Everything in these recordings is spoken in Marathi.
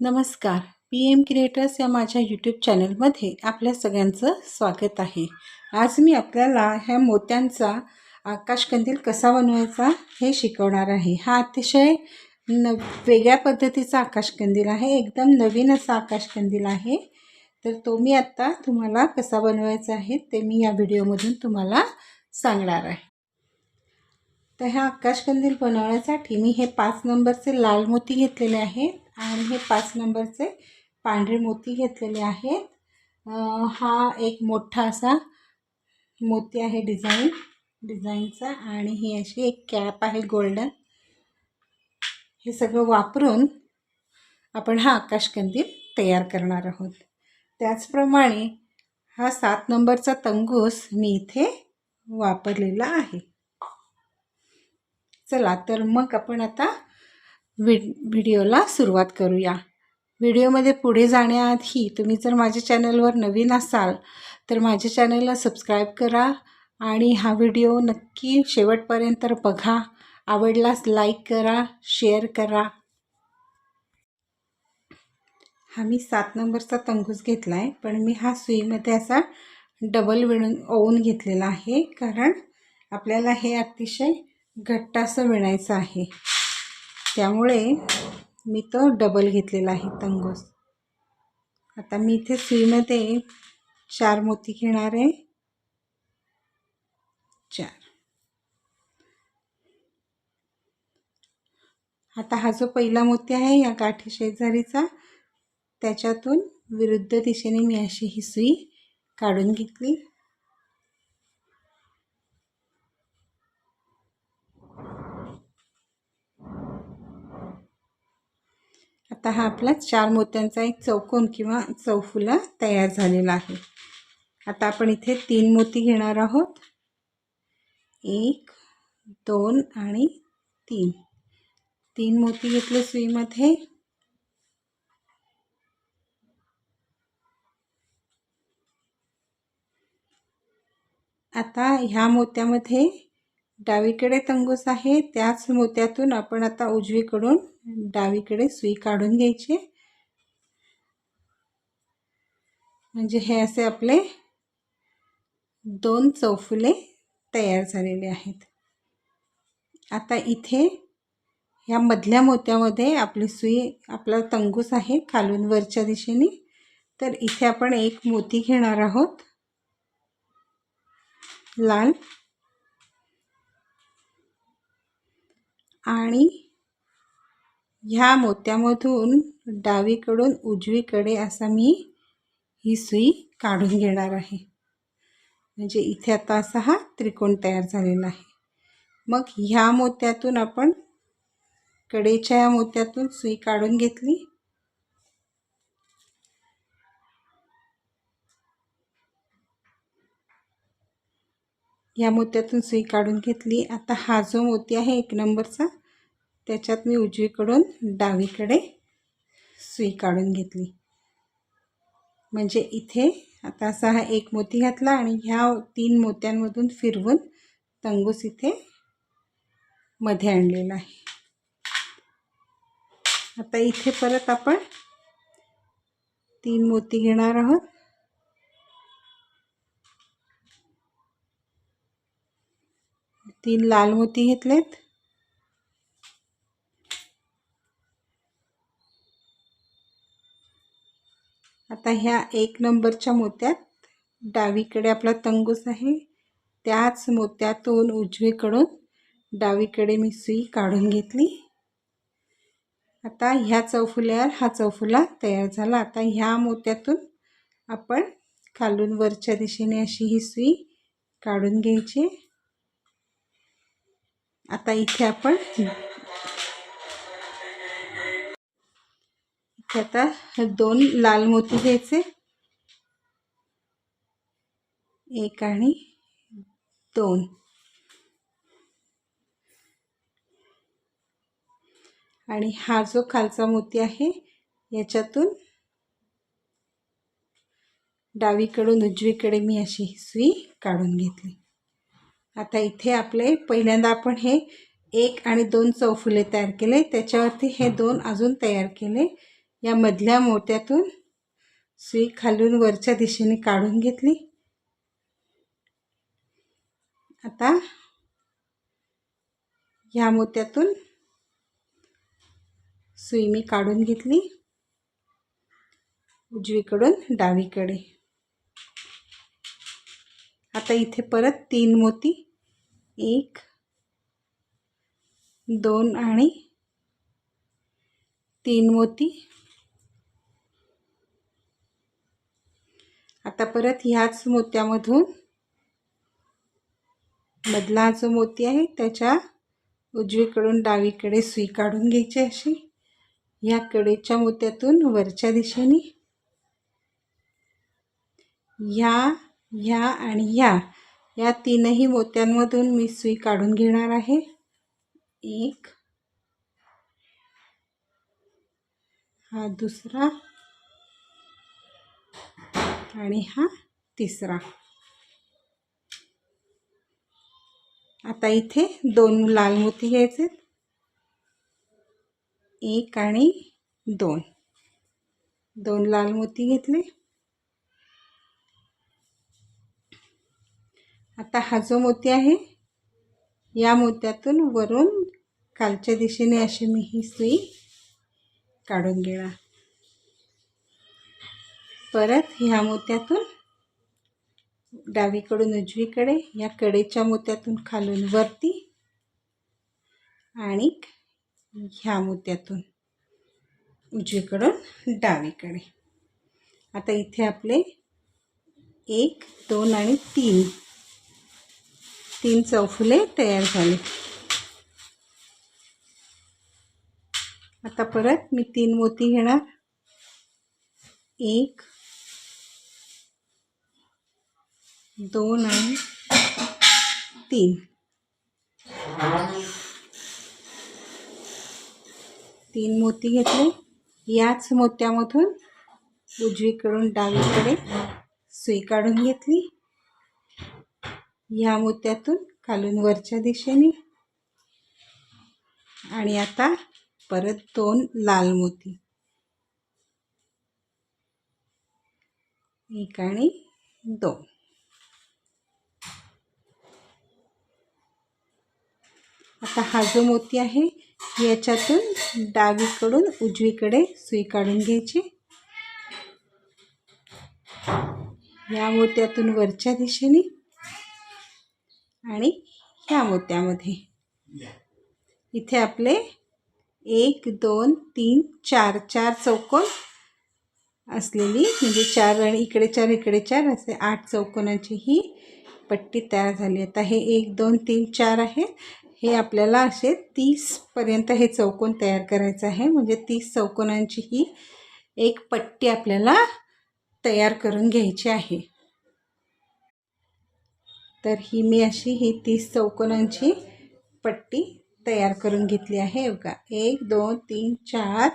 नमस्कार. पी एम क्रिएटर्स या माझ्या यूट्यूब चॅनलमध्ये आपल्या सगळ्यांचं स्वागत आहे. आज मी आपल्याला ह्या मोत्यांचा आकाशकंदील कसा बनवायचा हे शिकवणार आहे. हा अतिशय न वेगळ्या पद्धतीचा आकाशकंदील आहे. एकदम नवीन असा आकाशकंदील आहे. तर तो मी आत्ता तुम्हाला कसा बनवायचा आहे ते मी या व्हिडिओमधून तुम्हाला सांगणार आहे. तर ह्या आकाशकंदील बनवण्यासाठी मी हे पाच नंबरचे लाल मोती घेतलेले आहेत आणि हे पाच नंबरचे पांढरे मोती घेतलेले आहेत. हा एक मोठा असा मोती आहे डिझाईन डिझाईनचा आणि ही अशी एक कॅप आहे गोल्डन. हे सगळं वापरून आपण हा आकाशकंदील तयार करणार आहोत. त्याचप्रमाणे हा सात नंबरचा तंगूस मी इथे वापरलेला आहे. चला तर मग आपण आता वि व्हिडिओला सुरुवात करूया. व्हिडिओमध्ये पुढे जाण्याआधी तुम्ही जर माझ्या चॅनलवर नवीन असाल तर माझ्या चॅनलला सबस्क्राईब करा आणि हा व्हिडिओ नक्की शेवटपर्यंत बघा. आवडलास लाईक करा शेअर करा. हा मी सात नंबरचा तंगूस घेतला आहे पण मी हा सुईमध्ये असा डबल विणून ओवून घेतलेला आहे कारण आपल्याला हे अतिशय घट्ट असं विणायचं आहे. त्यामुळे मी तो डबल घेतलेला आहे तंगोस. आता मी इथे सुईमध्ये चार मोती घेणार आहे. चार. आता हा जो पहिला मोती आहे या गाठी शेजारीचा त्याच्यातून विरुद्ध दिशेने मी अशी ही सुई काढून घेतली. आता हा आपला चार मोत्यांचा एक चौकोन किंवा चौफुला तयार झालेला आहे. आता आपण इथे तीन मोती घेणार आहोत. एक दोन आणि तीन. तीन मोती घेतले सुईमध्ये. आता ह्या मोत्यामध्ये डावीकडे तंगूस आहे त्याच मोत्यातून आपण आता उजवीकडून डावीकडे सुई काढून घ्यायची. म्हणजे हे असे आपले दोन चौफुले तयार झालेले आहेत. आता इथे ह्या मधल्या मोत्यामध्ये आपली सुई आपला तंगूस आहे खालून वरच्या दिशेने. तर इथे आपण एक मोती घेणार आहोत. लाल. आणि ह्या मोत्यामधून डावीकडून उजवीकडे असा मी ही सुई काढून घेणार आहे. म्हणजे इथे आता असा हा त्रिकोण तयार झालेला आहे. मग ह्या मोत्यातून आपण कडेच्या या मोत्यातून सुई काढून घेतली. ह्या मोत्यातून सुई काढून घेतली. आता हा जो मोती आहे एक नंबरचा त्याच्यात मी उजवीकडून डावीकडे सुई काढून घेतली. म्हणजे इथे आता असा हा एक मोती घातला आणि ह्या तीन मोत्यांमधून फिरवून तंगूस इथे मध्ये आणलेला आहे. आता इथे परत आपण तीन मोती घेणार आहोत. तीन लाल मोती घेतलेत. आता ह्या एक नंबरच्या मोत्यात डावीकडे आपला तंगूस आहे. त्याच मोत्यातून उजवीकडून डावीकडे मी सुई काढून घेतली. आता ह्या चौफुल्यावर हा चौफुला तयार झाला. आता ह्या मोत्यातून आपण खालून वरच्या दिशेने अशी ही सुई काढून घ्यायची. आता इथे आपण इथे आता दोन लाल मोती घ्यायचे. एक आणि दोन. आणि हा जो खालचा मोती आहे याच्यातून डावीकडून उजवीकडे मी अशी सुई काढून घेतली. आता इथे आपले पहिल्यांदा आपण हे एक आणि दोन चौफुले तयार केले. त्याच्यावरती हे दोन अजून तयार केले. या मधल्या मोत्यातून सुई खालून वरच्या दिशेने काढून घेतली. आता ह्या मोत्यातून सुई मी काढून घेतली. उजवीकडून डावीकडे. आता इथे परत तीन मोती. एक दोन आणि तीन मोती. आता परत ह्याच मोत्यामधून मधला जो मोती आहे त्याच्या उजवीकडून डावीकडे सुई काढून घ्यायची अशी. ह्या कडेच्या मोत्यातून वरच्या दिशेने. ह्या ह्या आणि ह्या. या तीनही मोत्यांमधून मी सुई काढून घेणार आहे. एक. हा दुसरा. आणि हा तिसरा. आता इथे दोन लाल मोती घ्यायचे. एक आणि दोन. दोन लाल मोती घेतले. आता हा जो मोती आहे या मोत्यातून वरून खालच्या दिशेने अशी मी ही सुई काढून घेणार. परत ह्या मोत्यातून डावीकडून उजवीकडे या कडेच्या मोत्यातून खालून वरती आणि ह्या मोत्यातून उजवीकडून डावीकडे. आता इथे आपले एक दोन आणि तीन तीन चौफुले तयार झाले. आता परत मी तीन मोती घेणार. एक दोन आणि तीन. तीन मोती घेतले. याच मोत्यामधून उजवीकडून डावीकडे सुई काढून घेतली. या मोत्यातून खालून वरच्या दिशेने. आणि आता परत दोन लाल मोती. एक आणि दोन. आता हा जो मोती आहे याच्यातून डावीकडून उजवीकडे सुई काढून घ्यायची. या मोत्यातून वरच्या दिशेने आणि ह्या मोत्यामध्ये इथे आपले एक दोन तीन चार चार चौकोन असलेली म्हणजे चार आणि इकडे चार इकडे चार असे आठ चौकोनाची ही पट्टी तयार झाली. आता हे एक दोन तीन चार आहे हे आपल्याला असे तीसपर्यंत हे चौकोन तयार करायचं आहे. म्हणजे तीस चौकोनांची ही एक पट्टी आपल्याला तयार करून घ्यायची आहे. तर ही मी अशी ही तीस चौकोनांची पट्टी तयार करून घेतली आहे. बघा एक दोन तीन चार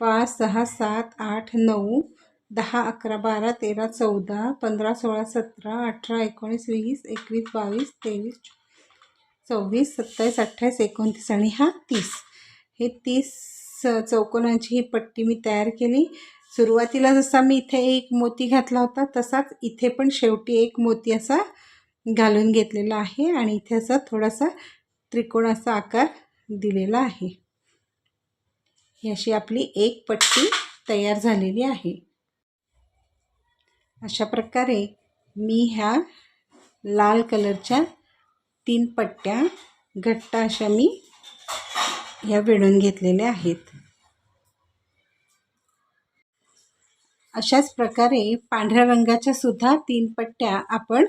पाच सहा सात आठ नऊ दहा अकरा बारा तेरा चौदा पंधरा सोळा सतरा अठरा एकोणीस वीस एकवीस बावीस तेवीस चोवीस सत्तावीस अठ्ठावीस एकोणतीस आणि हा तीस. हे तीस चौकोनांची ही पट्टी मी तयार केली. सुरुवातीला जसा मी इथे एक मोती घातला होता तसाच इथे पण शेवटी एक मोती असा घालून घेतलेला आहे आणि इथे असा थोडासा त्रिकोणाचा आकार दिलेला आहे. ही अशी आपली एक पट्टी तयार झालेली आहे. अशा प्रकारे मी ह्या लाल कलरच्या तीन पट्ट्या घट्ट अशा मी ह्या विणून घेतलेल्या आहेत. अशाच प्रकारे पांढऱ्या रंगाच्या सुद्धा तीन पट्ट्या आपण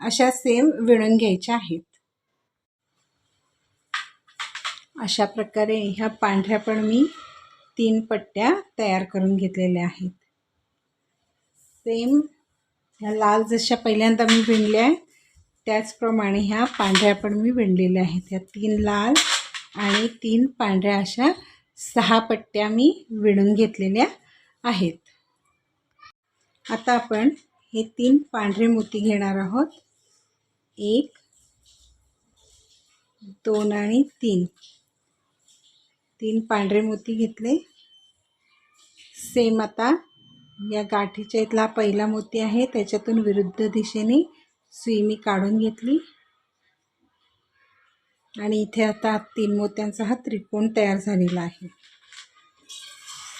अशा सेम विणून घ्यायच्या आहेत. अशा प्रकारे ह्या पांढऱ्या पण मी तीन पट्ट्या तयार करून घेतलेल्या आहेत. सेम ह्या लाल जशा पहिल्यांदा मी विणल्या त्याचप्रमाणे ह्या पांढऱ्या पण मी विणलेल्या आहेत. ह्या तीन लाल आणि तीन पांढऱ्या अशा सहा पट्ट्या मी विणून घेतलेल्या आहेत. आता आपण हे तीन पांढरे मोती घेणार आहोत. एक दोन आणि तीन. तीन पांढरे मोती घेतले. सेम आता या गाठीच्या इथला पहिला मोती आहे. त्याच्यातून विरुद्ध दिशेने सुई मी काढून घेतली. आणि इथे आता तीन मोत्यांचा हा त्रिकोण तयार झालेला आहे.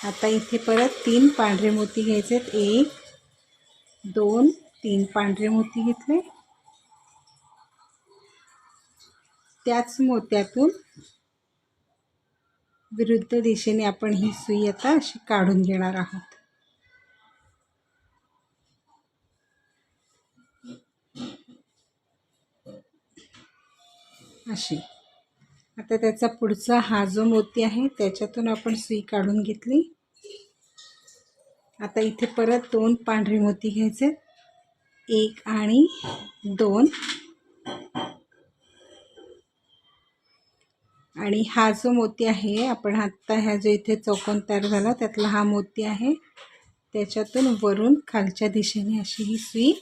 आता इथे परत तीन पांढरे मोती घ्यायचे आहेत एक दोन तीन पांढरे मोती घेतले. त्याच मोत्यातून विरुद्ध दिशेने आपण ही सुई आता अशी काढून घेणार आहोत. अशी. आता त्याचा पुढचा हा जो मोती आहे त्याच्यातून आपण सुई काढून घेतली. आता इथे परत दोन पांढरे मोती घ्यायचे. एक आणि दोन. आणि हा जो मोती आहे आपण आत्ता ह्या जो इथे चौकोन तयार झाला त्यातला हा मोती आहे. त्याच्यातून वरून खालच्या दिशेने अशी ही सुई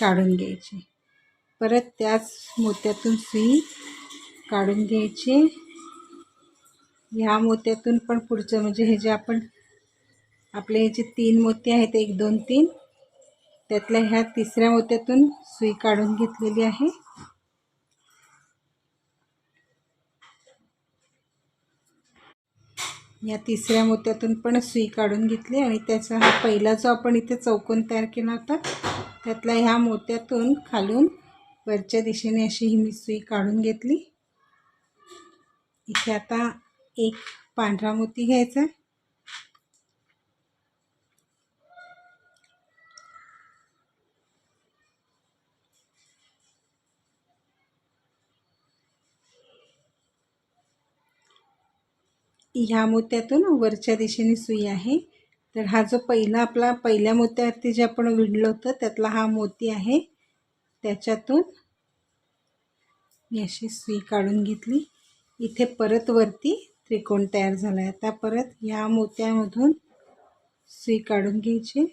काढून घ्यायची. परत त्याच मोत्यातून सुई काढून घ्यायची. ह्या मोत्यातून पण पुढचं म्हणजे हे जे आपण आपले हे जे तीन मोती आहेत एक दोन तीन त्यातल्या ह्या तिसऱ्या मोत्यातून सुई काढून घेतलेली आहे. या तिसऱ्या मोत्यातून पण सुई काढून घेतली आणि त्याचा हा पहिला जो आपण इथे चौकोन तयार केला होता त्यातल्या ह्या मोत्यातून खालून वरच्या दिशेने अशी ही मी सुई काढून घेतली. इथे आता एक पांढरा मोती घ्यायचा ह्या मोत्यातून वरच्या दिशेने सुई आहे. तर हा जो पहिला आपला पहिल्या मोत्यावरती जे आपण विणलं होतं त्यातला हा मोती आहे. त्याच्यातून मी अशी सुई काढून घेतली. इथे परत वरती त्रिकोण तयार झाला आहे आता परत या मोत्यामधून सुई काढून घ्यायची.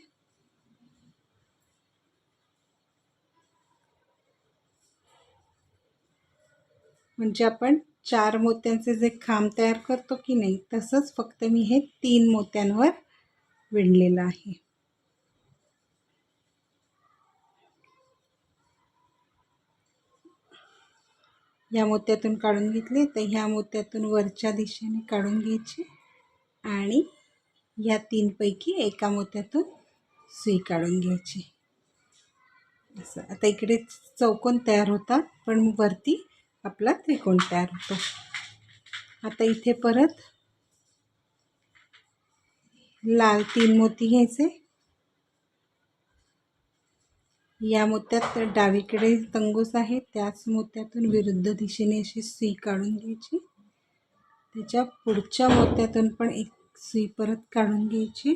म्हणजे आपण चार मोत्यांचे जे खांब तयार करतो की नाही तसंच फक्त मी हे तीन मोत्यांवर विणलेलं आहे. या मोत्यातून काढून घेतले तर ह्या मोत्यातून वरच्या दिशेने काढून घ्यायची आणि ह्या तीनपैकी एका मोत्यातून सुई काढून घ्यायची. असं. आता इकडे चौकोन तयार होतात पण वरती आपला त्रिकोण तयार होतो. आता इथे परत लाल तीन मोती घ्यायचे. या मोत्यात डावीकडे तंगूस आहे त्याच मोत्यातून विरुद्ध दिशेने अशी सुई काढून घ्यायची. त्याच्या पुढच्या मोत्यातून पण एक सुई परत काढून घ्यायची.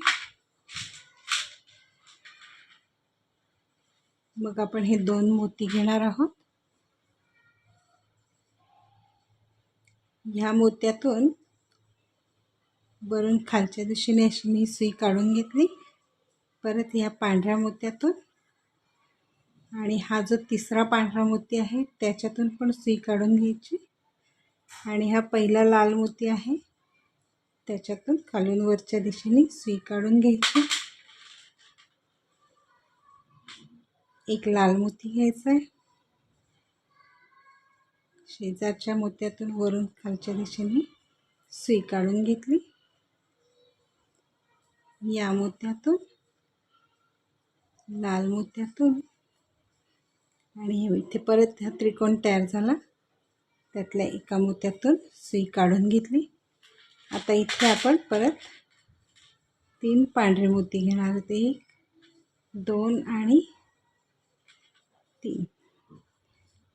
मग आपण हे दोन मोती घेणार आहोत. ह्या मोत्यातून वरून खालच्या दिशेने अशी मी सुई काढून घेतली. परत ह्या पांढऱ्या मोत्यातून आणि हा जो तिसरा पांढरा मोती आहे त्याच्यातून पण सुई काढून घ्यायची. आणि हा पहिला लाल मोती आहे त्याच्यातून खालून वरच्या दिशेने सुई काढून घ्यायची. एक लाल मोती घ्यायचा आहे. शेजारच्या मोत्यातून वरून खालच्या दिशेने सुई काढून घेतली. या मोत्यातून लाल मोत्यातून आणि इथे परत हा त्रिकोण तयार झाला. त्यातल्या एका मोत्यातून सुई काढून घेतली. आता इथे आपण परत तीन पांढरे मोती घेणार होते एक दोन आणि तीन.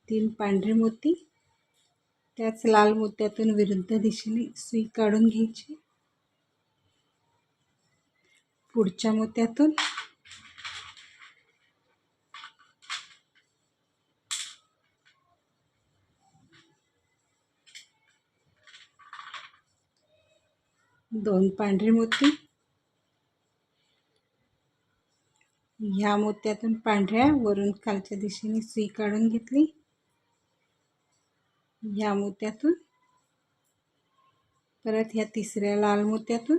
तीन पांढरे मोती. त्याच लाल मोत्यातून विरुद्ध दिशेने सुई काढून घ्यायची. पुढच्या मोत्यातून दोन पांढरे मोती. ह्या मोत्यातून पांढऱ्या वरून खालच्या दिशेने सुई काढून घेतली. ह्या मोत्यातून. परत ह्या तिसऱ्या लाल मोत्यातून.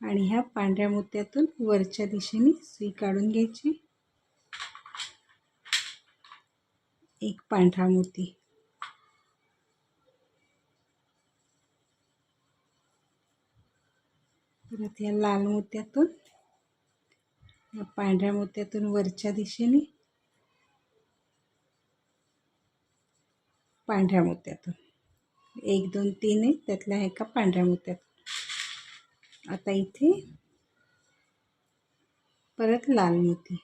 आणि ह्या पांढऱ्या मोत्यातून वरच्या दिशेने सुई काढून घ्यायची. एक पांढरा मोती. परत या लाल मोत्यातून. या पांढऱ्या मोत्यातून वरच्या दिशेने पांढऱ्या मोत्यातून. एक दोन तीन आहे. त्यातल्या एका पांढऱ्या मोत्यातून आता इथे परत लाल मोती.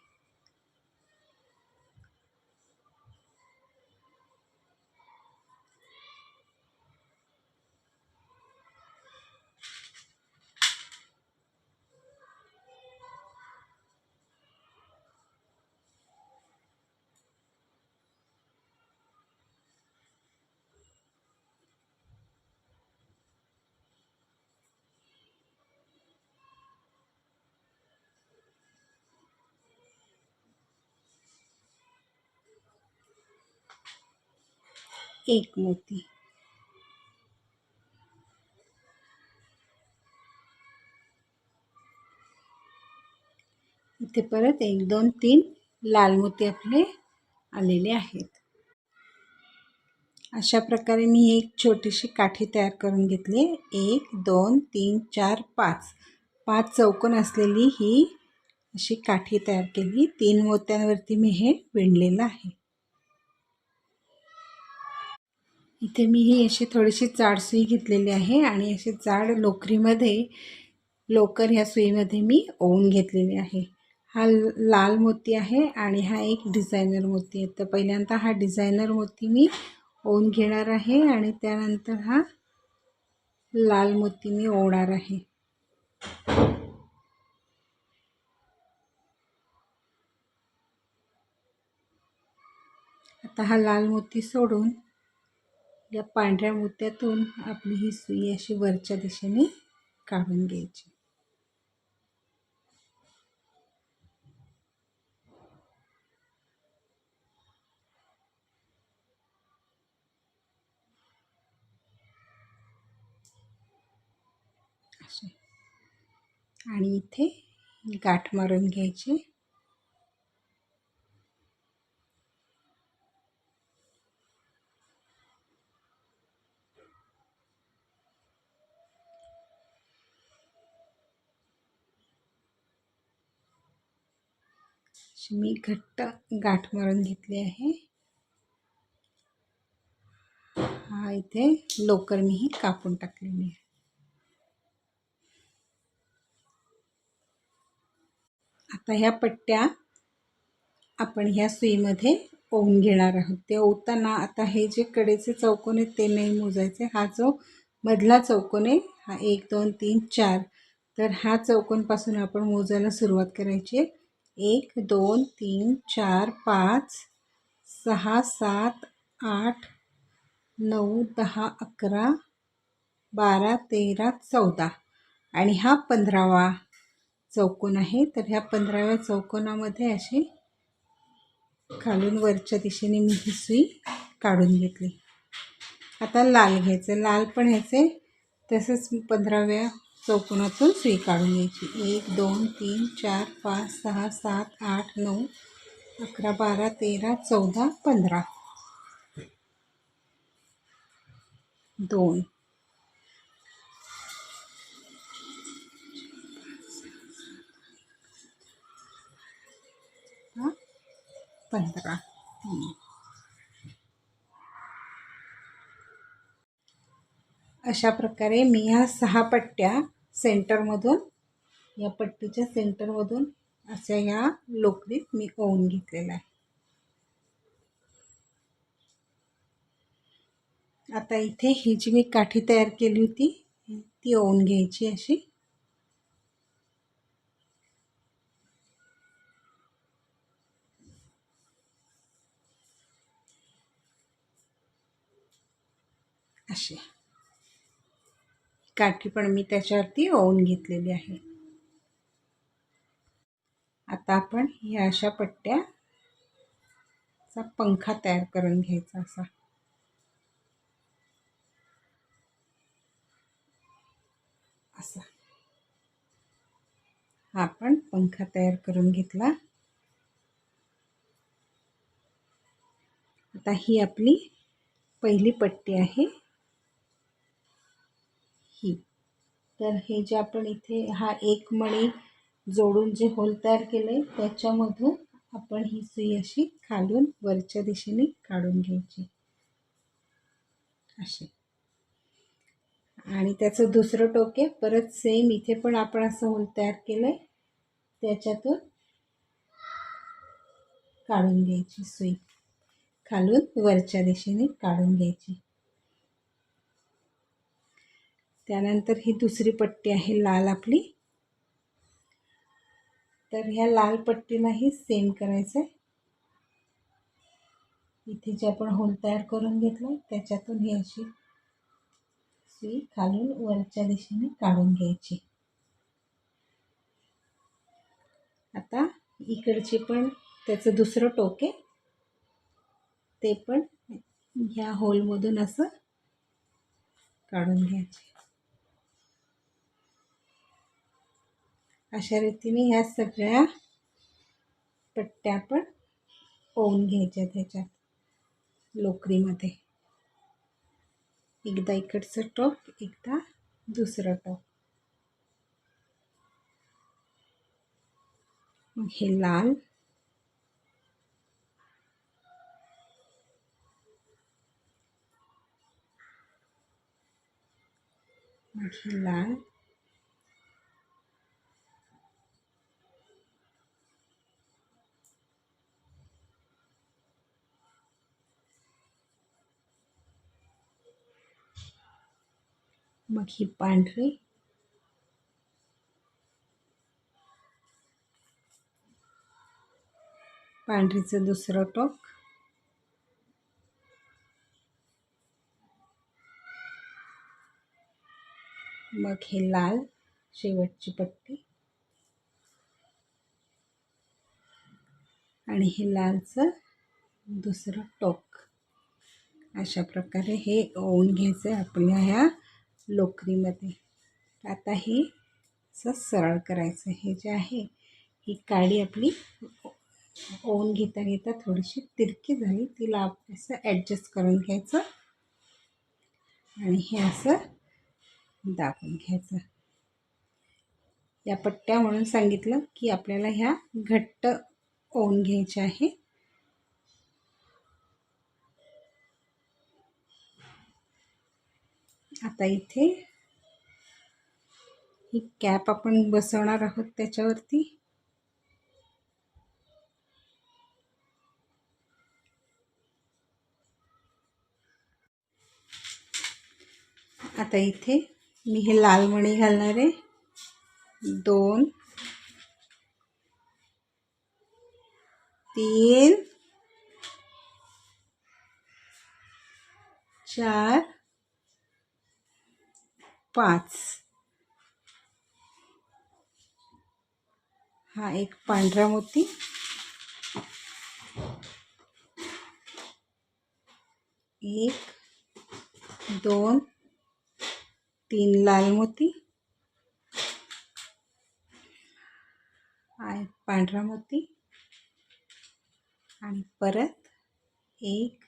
एक मोती. इथे परत एक दोन तीन लाल मोती आपले आलेले आहेत. अशा प्रकारे मी एक छोटीशी काठी तयार करून घेतली. एक दोन तीन चार पाच. पाच चौकोन असलेली ही अशी काठी तयार केली. तीन मोत्यांवरती मी हे विणलेलं आहे. इथे मी ही अशी थोडीशी जाड सुई घेतलेली आहे आणि अशी जाड लोकरीमध्ये लोकर ह्या सुईमध्ये मी ओवून घेतलेली आहे. हा लाल मोती आहे आणि हा एक डिझायनर मोती आहे. तर पहिल्यांदा हा डिझायनर मोती मी ओवून घेणार आहे आणि त्यानंतर हा लाल मोती मी ओवणार आहे. आता हा लाल मोती सोडून या पांढऱ्या मोत्यातून आपली ही सुई अशी वरच्या दिशेने काढून घ्यायची. आणि इथे गाठ मारून घ्यायची. अशी मी घट्ट गाठ मारून घेतली आहे. हा इथे लोकर मी ही कापून टाकलेली आहे. आता ह्या पट्ट्या आपण ह्या सुईमध्ये ओवून घेणार आहोत. ते ओवताना आता हे जे कडेचे चौकोन आहेत ते नाही मोजायचे. हा जो मधला चौकोन आहे हा एक दोन तीन चार. तर ह्या चौकोनपासून आपण मोजायला सुरुवात करायची आहे. एक दोन तीन चार पाच सहा सात आठ नऊ दहा अकरा बारा तेरा चौदा. आणि हा पंधरावा चौकोन आहे. तर ह्या पंधराव्या चौकोनामध्ये अशी खालून वरच्या दिशेने मी ही सुई काढून घेतली. आता लाल घ्यायचं. लाल पण ह्याचे तसंच पंधराव्या चौकोनातून सुई काढून घ्यायची. एक दोन तीन चार पाच सहा सात आठ नऊ अकरा बारा तेरा चौदा पंधरा. दोन. पंधरा. तीन. अशा प्रकारे मी ह्या सहा पट्ट्या सेंटरमधून या पट्टीच्या सेंटरमधून अशा ह्या लोकरीत मी ओवून घेतलेला आहे. आता इथे ही जी मी काठी तयार केली होती ती ओवून घ्यायची अशी. काठी पण मी त्याच्यावरती ओवून घेतलेली आहे. आता आपण ह्या अशा पट्ट्याचा पंखा तयार करून घ्यायचा असा. असा. हा आपण पंखा तयार करून घेतला. आता ही आपली पहिली पट्टी आहे. ही तर हे जे आपण इथे हा एक मणी जोडून जे होल तयार केलं आहे त्याच्यामधून आपण ही सुई अशी खालून वरच्या दिशेने काढून घ्यायची. अशी. आणि त्याचं दुसरं टोके परत सेम इथे पण आपण असं होल तयार केलं आहे त्याच्यातून काढून घ्यायची सुई. खालून वरच्या दिशेने काढून घ्यायची. त्यानंतर ही दुसरी पट्टी आहे लाल आपली. तर ह्या लाल पट्टीलाही सेम करायचं आहे इथे जे आपण होल तयार करून घेतलं त्याच्यातून ही अशी सुई खालून वरच्या दिशेने काढून घ्यायची. आता इकडची पण त्याचं दुसरं टोक आहे ते पण ह्या होलमधून असं काढून घ्यायचे. अशा रीतीने ह्या सगळ्या पट्ट्या पण ओवून घ्यायच्या त्याच्यात लोकरीमध्ये. एकदा इकडचं टॉप एकदा दुसरं टॉप मग हे लाल. मग हे लाल. मग ही पांढरी. पांढरीचं दुसरं टोक. मग हे लाल शेवटची पट्टी. आणि हे लालचं दुसरं टोक. अशा प्रकारे हे ओवून घ्यायचं आहे आपल्या ह्या लोकरीमध्ये. आता हे असं सरळ करायचं. हे जे आहे ही काडी आपली ओवून घेता घेता थोडीशी तिरकी झाली. तिला असं ॲडजस्ट करून घ्यायचं आणि हे असं दाबून घ्यायचं. या पट्ट्या म्हणून सांगितलं की आपल्याला ह्या घट्ट ओवून घ्यायच्या आहे. आता इथे ही कॅप आपण बसवणार आहोत त्याच्यावरती. आता इथे मी हे लाल मणी घालणार आहे. दोन तीन चार पाच. हा एक पांढरा मोती. एक दोन तीन लाल मोती. आणि पांढरा मोती. आणि परत एक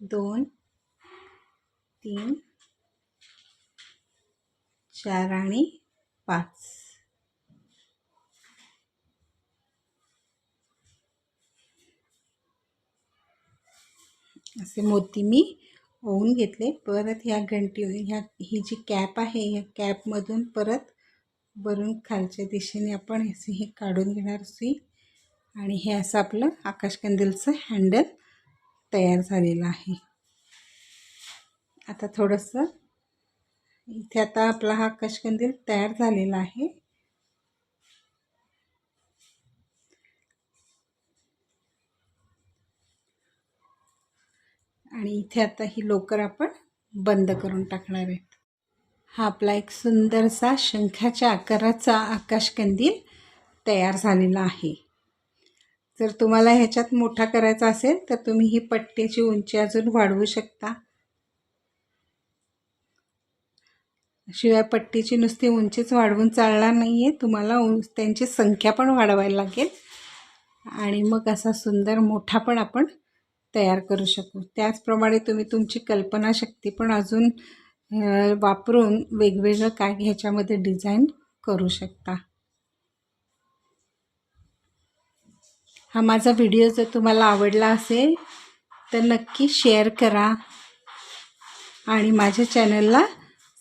दोन तीन चार आणि पाच. असे मोती मी ओवून घेतले. परत ह्या घंटी ह्या ही जी कॅप आहे ह्या कॅपमधून परत वरून खालच्या दिशेने आपण असे हे काढून घेणार सुई आणि हे असं आपलं आकाशकंदीलचं हँडल तयार झालेलं आहे. आता थोडंसं इथे आता आपला हा आकाशकंदील तयार झालेला आहे. आणि इथे आता ही लोकर आपण बंद करून टाकणार आहेत. हा आपला एक सुंदरसा शंखाच्या आकाराचा आकाशकंदील तयार झालेला आहे. जर तुम्हाला ह्याच्यात मोठा करायचा असेल तर तुम्ही ही पट्ट्याची उंची अजून वाढवू शकता. शिवाय पट्टीची नुसती उंचीच वाढवून चालणार नाही आहे तुम्हाला उं त्यांची संख्या पण वाढवायला लागेल. आणि मग असा सुंदर मोठा पण आपण तयार करू शकू. त्याचप्रमाणे तुम्ही तुमची कल्पनाशक्ती पण अजून वापरून वेगवेगळं काय ह्याच्यामध्ये डिझाईन करू शकता. हा माझा व्हिडिओ जर तुम्हाला आवडला असेल तर नक्की शेअर करा. आणि माझ्या चॅनलला